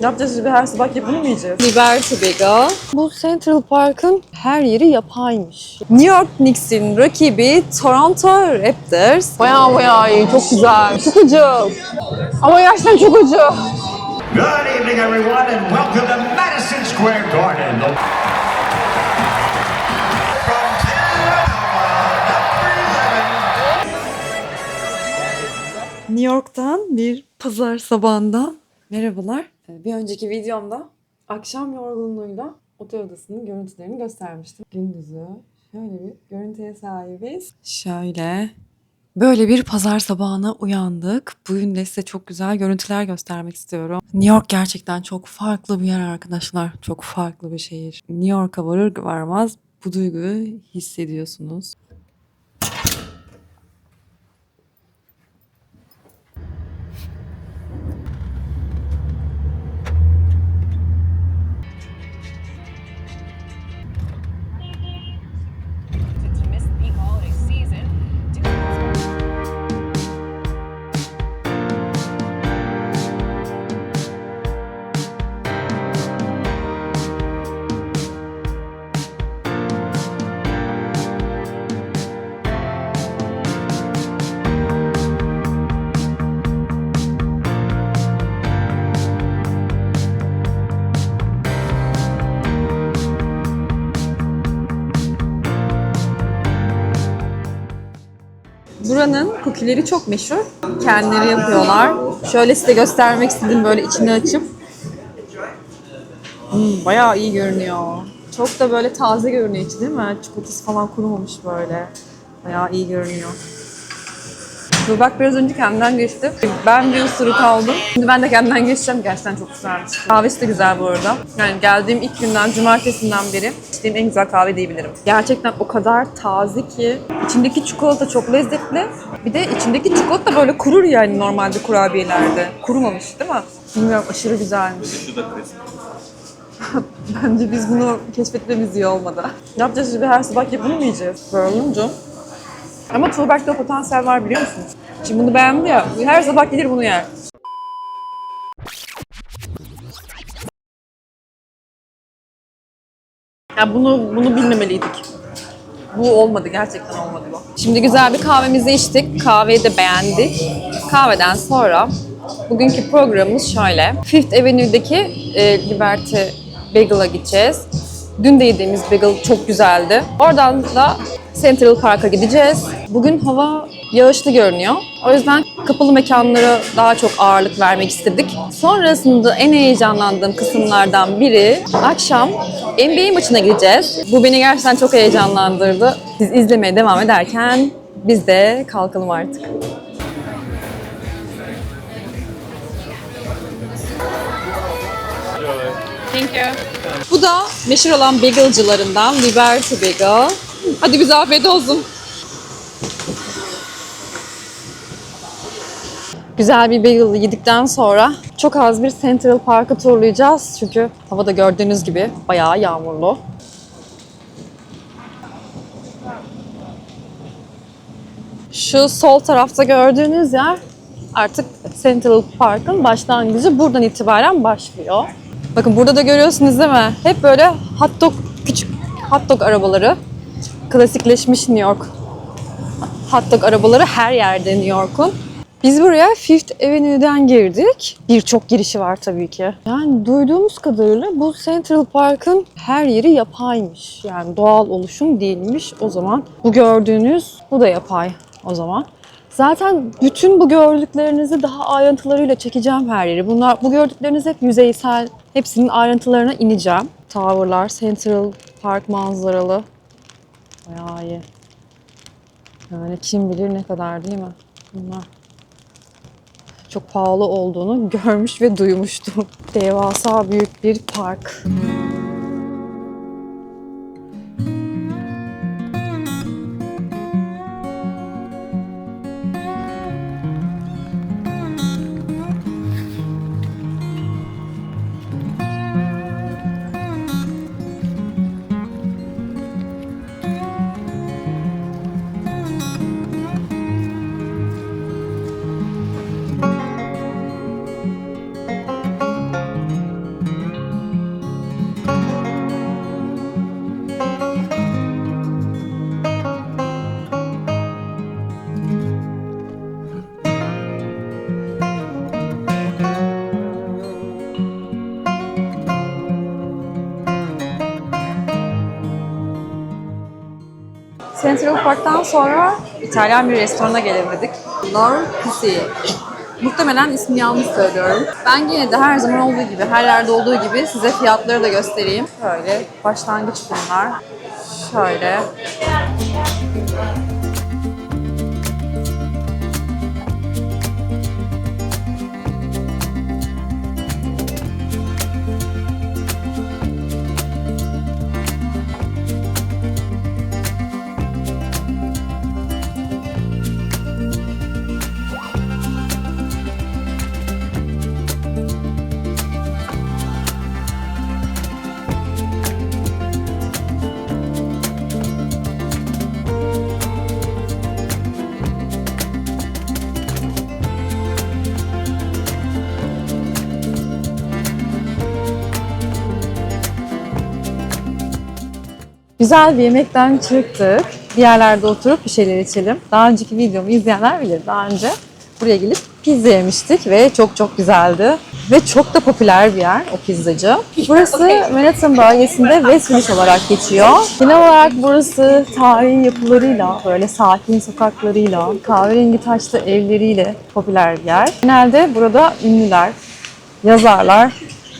Ne yapacağız şimdi her sabah yapını mı yiyeceğiz? Liberty Bagel. Bu Central Park'ın her yeri yapaymış. New York Knicks'in rakibi Toronto Raptors. Bayağı bayağı iyi, çok güzel. Çok ucuz. Ama gerçekten çok ucuz. Good evening, everyone, and welcome to Madison Square Garden. New York'tan bir pazar sabahından merhabalar. Ee, Bir önceki videomda akşam yorgunluğuyla otel odasının görüntülerini göstermiştim. Gündüzü şöyle bir görüntüye sahibiz. Şöyle Böyle bir pazar sabahına uyandık. Bugün de size çok güzel görüntüler göstermek istiyorum. New York gerçekten çok farklı bir yer arkadaşlar. Çok farklı bir şehir. New York'a varır varmaz bu duyguyu hissediyorsunuz. Kukileri çok meşhur. Kendileri yapıyorlar. Şöyle size göstermek istedim böyle içini açıp. Hmm, bayağı iyi görünüyor. Çok da böyle taze görünüyor içi değil mi? Çikolatası falan kurumamış böyle. Bayağı iyi görünüyor. Dur bak biraz önce kendimden geçti. Ben bir ısırık aldım. Şimdi ben de kendimden geçeceğim. Gerçekten çok güzelmiş. Kahvesi de güzel bu arada. Yani geldiğim ilk günden, cumartesinden beri içtiğim en güzel kahve diyebilirim. Gerçekten o kadar taze ki. içindeki çikolata çok lezzetli. Bir de içindeki çikolata böyle kurur yani normalde kurabiyelerde. Kurumamış değil mi? Bilmiyorum aşırı güzelmiş. Bence biz bunu keşfetmemiz iyi olmadı. Ne yapacağız şimdi her sabah yapını mı yiyeceğiz? Böyle olunca. Ama Tuğberk'te o potansiyel var biliyor musunuz? Şimdi bunu beğendi ya, her sabah gelir bunu yer. Ya bunu bunu bilmemeliydik. Bu olmadı, gerçekten olmadı bu. Şimdi güzel bir kahvemizi içtik. Kahveyi de beğendik. Kahveden sonra bugünkü programımız şöyle. Fifth Avenue'deki e, Liberty Bagel'a gideceğiz. Dün de yediğimiz bagel çok güzeldi. Oradan da Central Park'a gideceğiz. Bugün hava yağışlı görünüyor. O yüzden kapalı mekanlara daha çok ağırlık vermek istedik. Sonrasında en heyecanlandığım kısımlardan biri akşam NBA maçına gideceğiz. Bu beni gerçekten çok heyecanlandırdı. Siz izlemeye devam ederken biz de kalkalım artık. Thank you. Bu da meşhur olan bagelcılarından Liberty Bagel. Hadi bize afiyet olsun. Güzel bir bagel yedikten sonra çok az bir Central Park'ı turlayacağız. Çünkü hava da gördüğünüz gibi bayağı yağmurlu. Şu sol tarafta gördüğünüz yer artık Central Park'ın başlangıcı buradan itibaren başlıyor. Bakın burada da görüyorsunuz değil mi? Hep böyle hot dog, küçük hot dog arabaları. Klasikleşmiş New York hot dog arabaları her yerde New York'un. Biz buraya Fifth Avenue'den girdik. Birçok girişi var tabii ki. Yani duyduğumuz kadarıyla bu Central Park'ın her yeri yapaymış. Yani doğal oluşum değilmiş. O zaman bu gördüğünüz bu da yapay o zaman. Zaten bütün bu gördüklerinizi daha ayrıntılarıyla çekeceğim her yeri. Bunlar bu gördükleriniz hep yüzeysel. Hepsinin ayrıntılarına ineceğim. Tower'lar, Central Park manzaralı. Bayağı iyi. Yani kim bilir ne kadar değil mi? Bunlar çok pahalı olduğunu görmüş ve duymuştum. Devasa büyük bir park. Central Park'tan sonra İtalyan bir restorana gelelim dedik. Lor Cusi. Muhtemelen ismini yanlış söylüyorum. Ben yine de her zaman olduğu gibi, her yerde olduğu gibi size fiyatları da göstereyim. Şöyle başlangıç bunlar. Şöyle. Güzel bir yemekten çıktık. Bir yerlerde oturup bir şeyler içelim. Daha önceki videomu izleyenler bilir. Daha önce buraya gelip pizza yemiştik ve çok çok güzeldi. Ve çok da popüler bir yer o pizzacı. Burası Manhattan bölgesinde West Village olarak geçiyor. Genel olarak burası tarihi yapılarıyla, böyle sakin sokaklarıyla, kahverengi taşlı evleriyle popüler bir yer. Genelde burada ünlüler, yazarlar,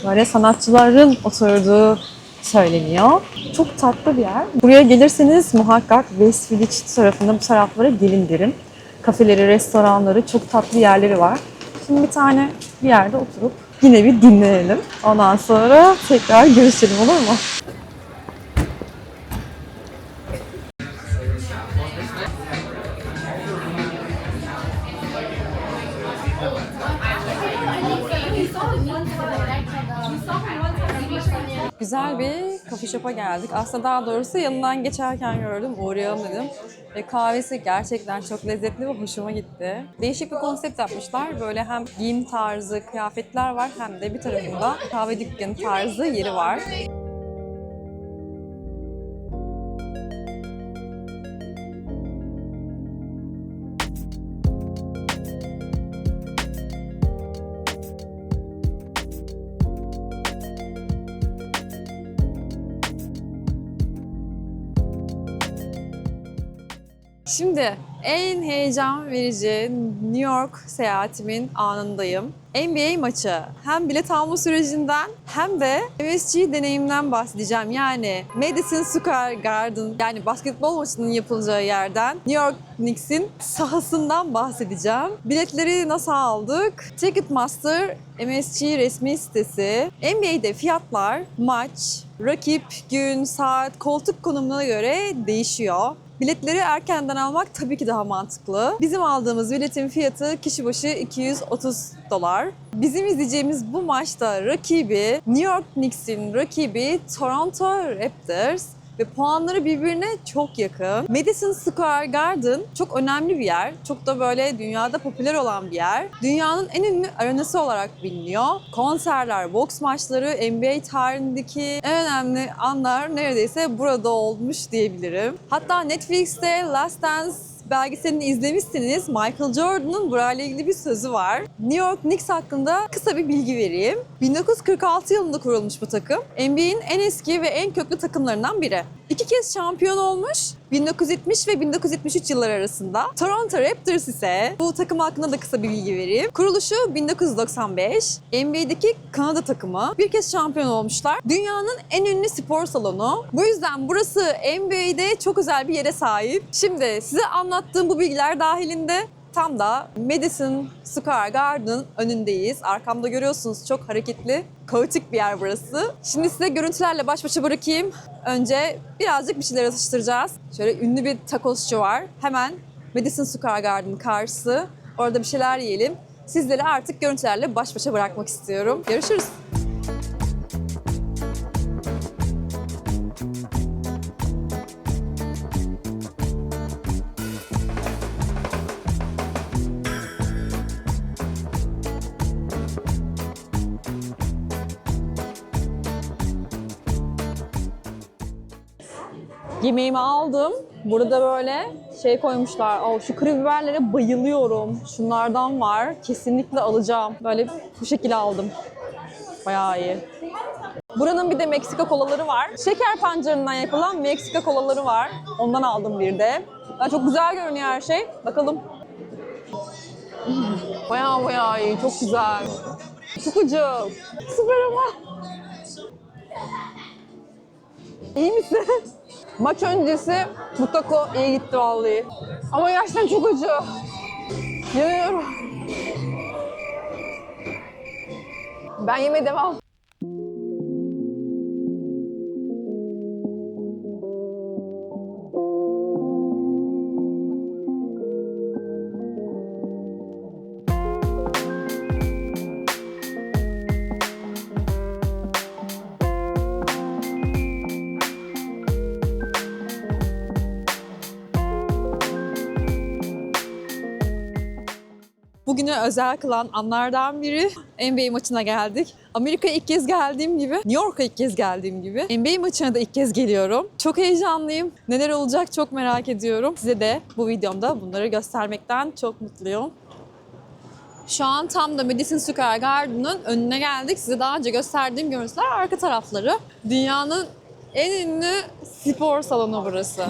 böyle sanatçıların oturduğu söyleniyor. Çok tatlı bir yer. Buraya gelirseniz muhakkak West Village tarafında bu taraflara gelin derim. Kafeleri, restoranları, çok tatlı yerleri var. Şimdi bir tane bir yerde oturup yine bir dinlenelim. Ondan sonra tekrar görüşelim olur mu? Güzel bir coffee shop'a geldik. Aslında daha doğrusu yanından geçerken gördüm, uğrayalım dedim. Ve kahvesi gerçekten çok lezzetli ve hoşuma gitti. Değişik bir konsept yapmışlar. Böyle hem giyim tarzı kıyafetler var hem de bir tarafında kahve dükkanı tarzı yeri var. Şimdi en heyecan verici New York seyahatimin anındayım. NBA maçı. Hem bilet alma sürecinden hem de MSG deneyimden bahsedeceğim. Yani Madison Square Garden yani basketbol maçının yapılacağı yerden New York Knicks'in sahasından bahsedeceğim. Biletleri nasıl aldık? Ticketmaster MSG resmi sitesi. NBA'de fiyatlar maç, rakip, gün, saat, koltuk konumuna göre değişiyor. Biletleri erkenden almak tabii ki daha mantıklı. Bizim aldığımız biletin fiyatı kişi başı 230 dolar. Bizim izleyeceğimiz bu maçta rakibi New York Knicks'in rakibi Toronto Raptors ve puanları birbirine çok yakın. Madison Square Garden çok önemli bir yer. Çok da böyle dünyada popüler olan bir yer. Dünyanın en ünlü arenası olarak biliniyor. Konserler, boks maçları, NBA tarihindeki en önemli anlar neredeyse burada olmuş diyebilirim. Hatta Netflix'te Last Dance belgeselini izlemişsiniz. Michael Jordan'ın burayla ilgili bir sözü var. New York Knicks hakkında kısa bir bilgi vereyim. 1946 yılında kurulmuş bu takım. NBA'in en eski ve en köklü takımlarından biri. İki kez şampiyon olmuş. 1970 ve 1973 yılları arasında. Toronto Raptors ise bu takım hakkında da kısa bir bilgi vereyim. Kuruluşu 1995. NBA'deki Kanada takımı. Bir kez şampiyon olmuşlar. Dünyanın en ünlü spor salonu. Bu yüzden burası NBA'de çok özel bir yere sahip. Şimdi size anlattığım bu bilgiler dahilinde tam da Madison Square Garden'ın önündeyiz. Arkamda görüyorsunuz çok hareketli, kaotik bir yer burası. Şimdi size görüntülerle baş başa bırakayım. Önce birazcık bir şeyler atıştıracağız. Şöyle ünlü bir takosçu var. Hemen Madison Square Garden karşısı. Orada bir şeyler yiyelim. Sizleri artık görüntülerle baş başa bırakmak istiyorum. Görüşürüz. Yemeğimi aldım. Burada böyle şey koymuşlar. Oh, şu kuru biberlere bayılıyorum. Şunlardan var. Kesinlikle alacağım. Böyle bu şekilde aldım. Bayağı iyi. Buranın bir de Meksika kolaları var. Şeker pancarından yapılan Meksika kolaları var. Ondan aldım bir de. Ya çok güzel görünüyor her şey. Bakalım. Hmm, Bayağı bayağı iyi. Çok güzel. Ucuz. Süper ama. İyi misin? Maç öncesi bu iyi gitti vallahi. Ama gerçekten çok acı. Yanıyorum. Ben yeme devam. Bugünü özel kılan anlardan biri NBA maçına geldik. Amerika'ya ilk kez geldiğim gibi, New York'a ilk kez geldiğim gibi NBA maçına da ilk kez geliyorum. Çok heyecanlıyım. Neler olacak çok merak ediyorum. Size de bu videomda bunları göstermekten çok mutluyum. Şu an tam da Madison Square Garden'ın önüne geldik. Size daha önce gösterdiğim görüntüler arka tarafları. Dünyanın en ünlü spor salonu burası.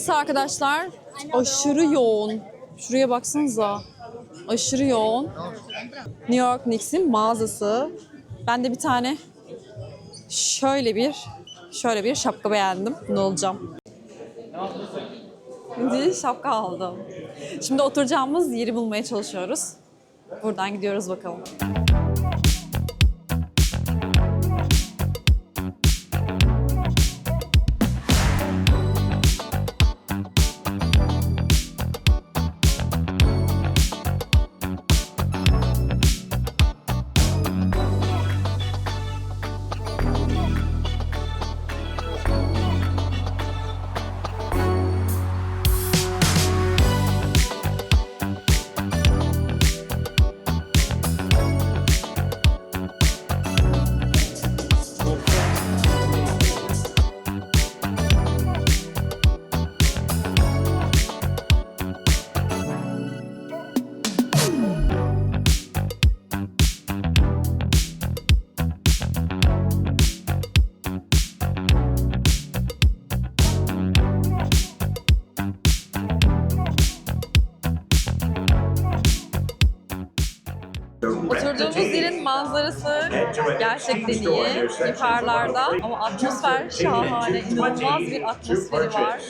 Burası arkadaşlar. Aşırı yoğun. Şuraya baksanıza. Aşırı yoğun. New York Knicks'in mağazası. Ben de bir tane şöyle bir şöyle bir şapka beğendim. Ne olacağım? Şimdi şapka aldım. Şimdi oturacağımız yeri bulmaya çalışıyoruz. Buradan gidiyoruz bakalım. Oturduğumuz yerin manzarası gerçekten iyi. Yukarılarda ama atmosfer şahane. İnanılmaz bir atmosferi var.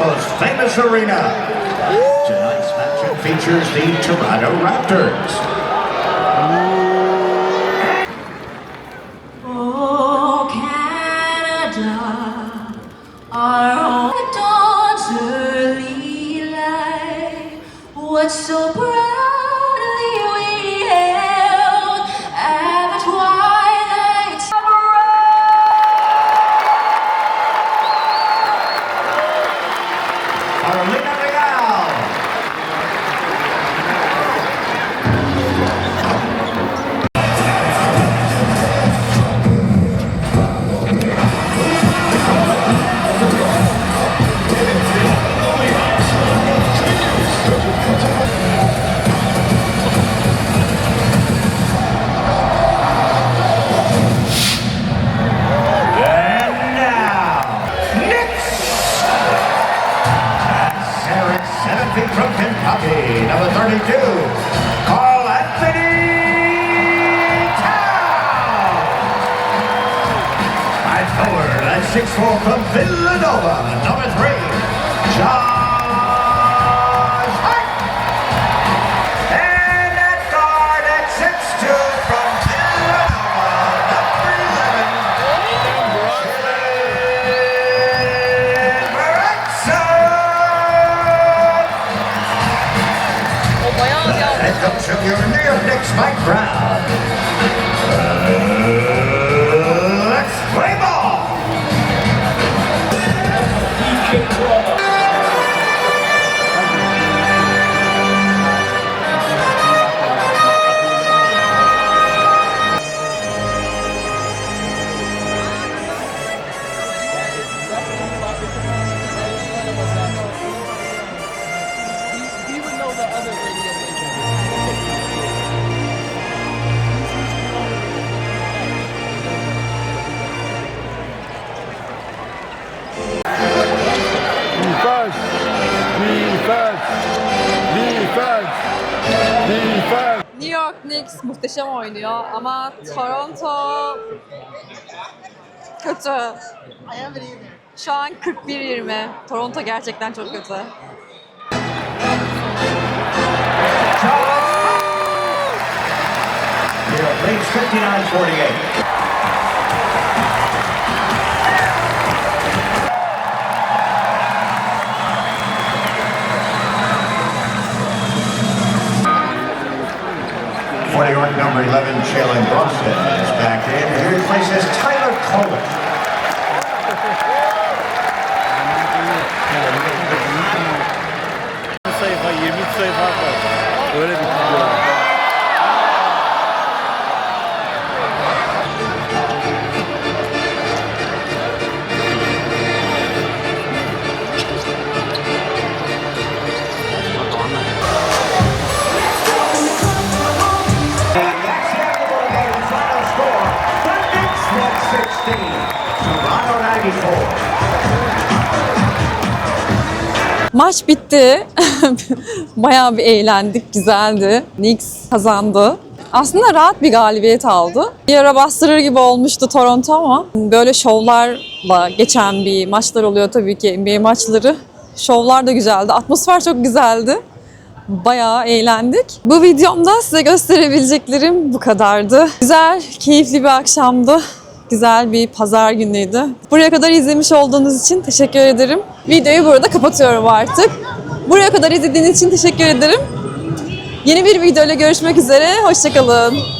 Most famous arena. Tonight's matchup features the Toronto Raptors. Kentucky, number 32, Carl Anthony Town. Right forward at 6'4 from Villanova, number 3. Comes from your New York Knicks, Mike Brown. Knicks muhteşem oynuyor ama Toronto kötü. Şu an 41-20. Toronto gerçekten çok kötü. Leads 59-48. Number eleven, Jalen Brunson is back in. He replaces Tyler Coleman. Maç bitti. Bayağı bir eğlendik, güzeldi. Knicks kazandı. Aslında rahat bir galibiyet aldı. Bir ara bastırır gibi olmuştu Toronto ama böyle şovlarla geçen bir maçlar oluyor tabii ki NBA maçları. Şovlar da güzeldi. Atmosfer çok güzeldi. Bayağı eğlendik. Bu videomda size gösterebileceklerim bu kadardı. Güzel, keyifli bir akşamdı. Güzel bir pazar günüydü. Buraya kadar izlemiş olduğunuz için teşekkür ederim. Videoyu burada kapatıyorum artık. Buraya kadar izlediğiniz için teşekkür ederim. Yeni bir videoyla görüşmek üzere. Hoşçakalın.